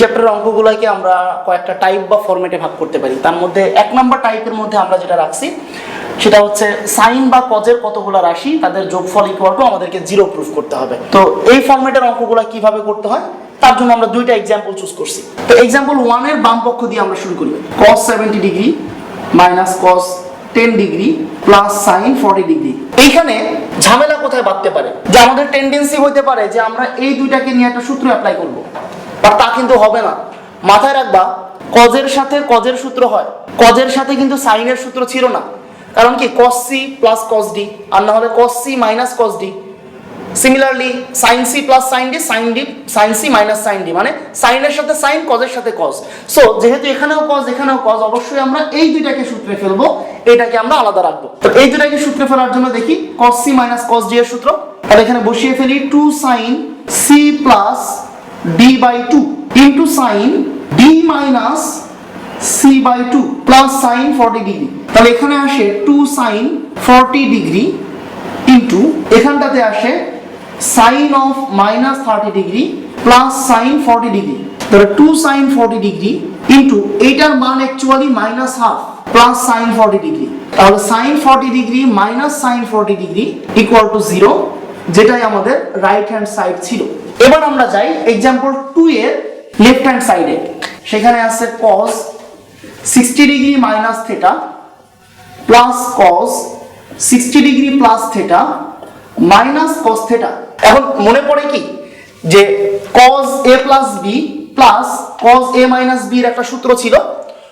চ্যাপ্টারের অঙ্কগুলোকে আমরা কয়েকটা টাইপ বা ফরম্যাটে ভাগ করতে পারি। তার মধ্যে এক নম্বর টাইপের মধ্যে আমরা যেটা রাখছি, সেটা হচ্ছে সাইন বা কজের কতগুলো রাশি, তাদের যোগফল ইকুয়াল টু আমাদেরকে জিরো প্রুফ করতে হবে। তো এই ফরম্যাটের অঙ্কগুলো কীভাবে করতে হয়, তার জন্য আমরা দুইটা এক্সাম্পল চুজ করছি। তো এক্সাম্পল ওয়ানের বাম পক্ষ দিয়ে আমরা শুরু করি। Cos seventy degree minus cos ten degree plus sine forty degree এইখানে ঝামেলা কোথায় বাঁধতে পারে? যে আমাদের টেন্ডেন্সি হইতে পারে যে আমরা এই দুইটাকে নিয়ে একটা সূত্র অ্যাপ্লাই করব। বা তা কিন্তু হবে না। মাথায় রাখবা কজের সাথে কজের সূত্র হয়। কজের সাথে কিন্তু সাইনের সূত্র ছিল না। কারণ কি? Cos C plus cos D আর না হলে cos C minus cos D similarly sine C plus sine D sine D sine C minus sine D মানে সাইনের সাথে সাইন কজের সাথে কজ সো যেহেতু এখানেও কজ এখানেও কজ অবশ্যই আমরা এই দুইটাকে সূত্রে ফেলব, এটাকে আমরা আলাদা রাখব। তো এই দুইটাকে সূত্রে ফেলার জন্য দেখি cos C minus cos D এর সূত্র। তাহলে এখানে বসিয়ে ফেলি two sine C plus D by two into sine D minus C by two plus sine forty degree তাহলে এখানে আসে two sine forty degree into এখানটাতে আসে sine of minus thirty degree plus sine forty degree তাহলে two sine forty degree into এইটার মান actually minus half plus sine forty degree তাহলে sine forty degree minus sine forty degree equal to zero যেটাই আমাদের right hand side ছিল। এবার আমরা যাই এক্সাম্পল টু এর লেফট হ্যান্ড সাইডে সেখানে আছে cos sixty degree minus theta plus cos sixty degree plus theta minus cos theta এখন মনে পড়ে কি? যে cos A plus B plus cos A minus বির একটা সূত্র ছিল।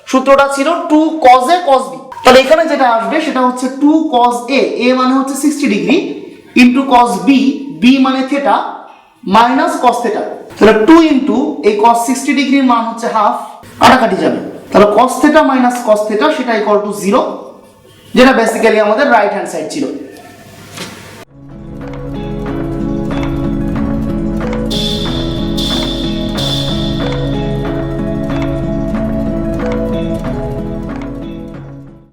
সূত্রটা ছিল টু কস এ কস বি তাহলে এখানে যেটা আসবে সেটা হচ্ছে টু কস এ এ মানে হচ্ছে sixty degree into cos B B মানে থেটা মাইনাস কস থেটা তাহলে টু ইন্টু এই কস সিক্সটি ডিগ্রির মান হচ্ছে হাফ কাটাকাটি যাবে। তাহলে cos theta minus cos theta সেটা ইকুয়াল টু জিরো যেটা বেসিক্যালি আমাদের রাইট হ্যান্ড সাইড ছিল।